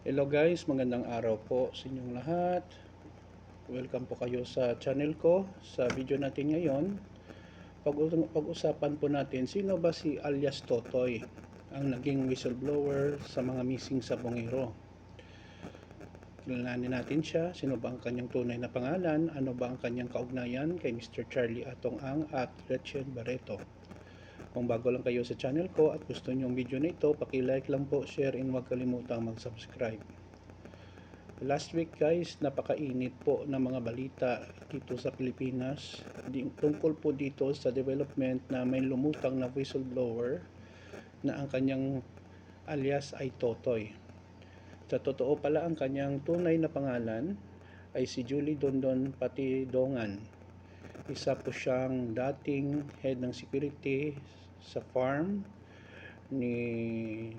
Hello guys, magandang araw po sa inyong lahat. Welcome po kayo sa channel ko. Sa video natin ngayon, pag- pag-usapan po natin sino ba si alias Totoy, ang naging whistleblower sa mga missing sa Bongero. Kilalanin natin siya, sino ba ang kanyang tunay na pangalan, ano ba ang kanyang kaugnayan kay Mr. Charlie Atong Ang at Gretchen Barreto. Kung bago lang kayo sa channel ko at gusto niyo ang video na ito, paki-like lang po, share, and huwag kalimutang mag-subscribe. Last week guys, napakainit po ng mga balita dito sa Pilipinas. Tungkol po dito sa development na may lumutang na whistleblower na ang kanyang alias ay Totoy. Sa totoo pala ang kanyang tunay na pangalan ay si Julie Dondon Patidongan. Isa po siyang dating head ng security sa farm ni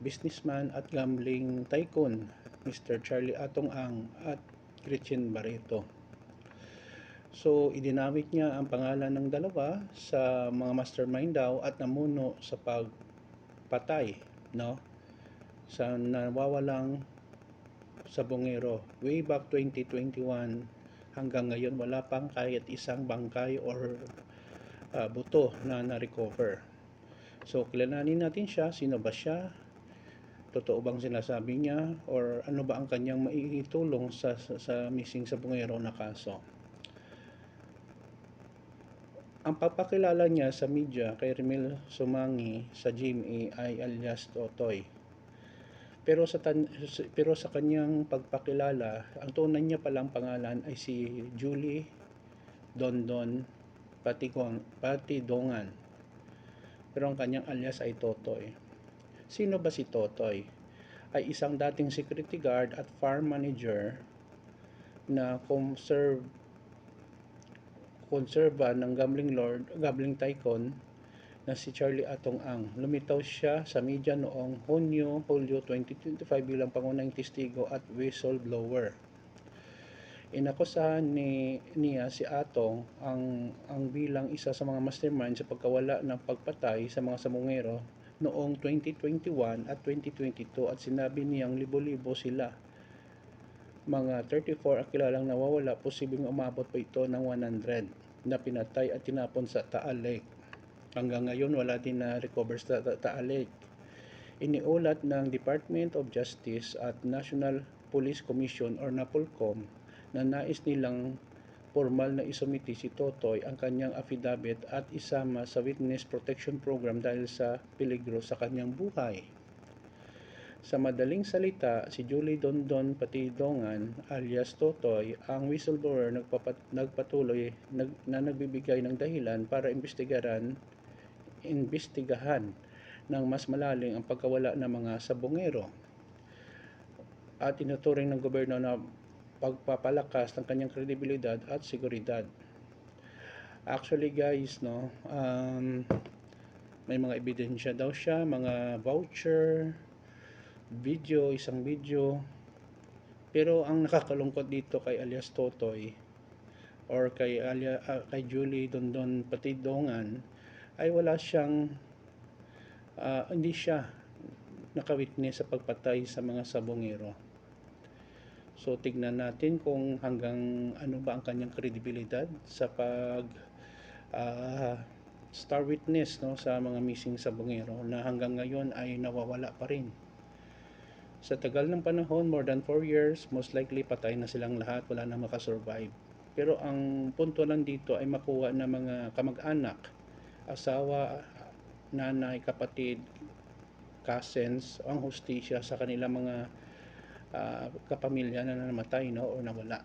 businessman at gambling tycoon Mr. Charlie Atong Ang at Gretchen Barreto. So, idinawit niya ang pangalan ng dalawa sa mga mastermind daw at namuno sa pagpatay, no? Sa nawawalang sa Bongero way back 2021 hanggang ngayon wala pang kahit isang bangkay or uh, buto na na-recover. So, kilalanin natin siya. Sino ba siya? Totoo bang sinasabi niya? Or ano ba ang kanyang maitulong sa, sa, sa missing sa bungero na kaso? Ang papakilala niya sa media kay Remil Sumangi sa GMA ay alias Totoy. Pero sa tan- pero sa kanyang pagpakilala, ang tunay niya palang pangalan ay si Julie Dondon Patigong, Patidongan. Pero ang kanyang alias ay Totoy. Sino ba si Totoy? Ay isang dating security guard at farm manager na conserve konserba ng gambling lord, gambling tycoon na si Charlie Atong Ang. Lumitaw siya sa media noong Hunyo, Hulyo 2025 bilang pangunahing testigo at whistleblower. Inakusahan ni niya si Atong ang ang bilang isa sa mga mastermind sa pagkawala ng pagpatay sa mga samungero noong 2021 at 2022 at sinabi niyang libo-libo sila. Mga 34 ang kilalang nawawala, posibleng umabot pa ito ng 100 na pinatay at tinapon sa Taal Lake. Hanggang ngayon wala din na recover sa Ta- Taal Lake. Iniulat ng Department of Justice at National Police Commission or NAPOLCOM na nais nilang formal na isumiti si Totoy ang kanyang affidavit at isama sa Witness Protection Program dahil sa peligro sa kanyang buhay. Sa madaling salita, si Julie Dondon Patidongan alias Totoy ang whistleblower nagpapat, nagpatuloy nag, na nagbibigay ng dahilan para imbestigaran imbestigahan ng mas malalim ang pagkawala ng mga sabongero at tinuturing ng gobyerno na pagpapalakas ng kanyang kredibilidad at seguridad. Actually guys, no, um, may mga ebidensya daw siya, mga voucher, video, isang video. Pero ang nakakalungkot dito kay alias Totoy or kay alia, ah, kay Julie Dondon Patidongan ay wala siyang ah, hindi siya nakawitness sa pagpatay sa mga sabongero. So tignan natin kung hanggang ano ba ang kanyang kredibilidad sa pag ah, star witness no sa mga missing sabongero na hanggang ngayon ay nawawala pa rin. Sa tagal ng panahon, more than 4 years, most likely patay na silang lahat, wala na makasurvive. Pero ang punto lang dito ay makuha ng mga kamag-anak, asawa, nanay, kapatid, cousins, ang hustisya sa kanilang mga ah, kapamilya na namatay no, o nawala.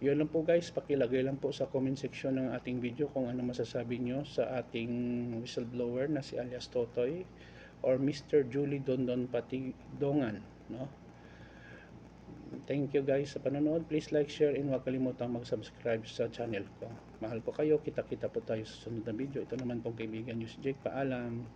Yun lang po guys, pakilagay lang po sa comment section ng ating video kung ano masasabi nyo sa ating whistleblower na si alias Totoy or Mr. Julie Dondon Patidongan. No? Thank you guys sa panonood. Please like, share, and huwag kalimutang mag-subscribe sa channel ko. Mahal ko kayo. Kita-kita po tayo sa sunod na video. Ito naman pong kaibigan nyo si Jake. Paalam.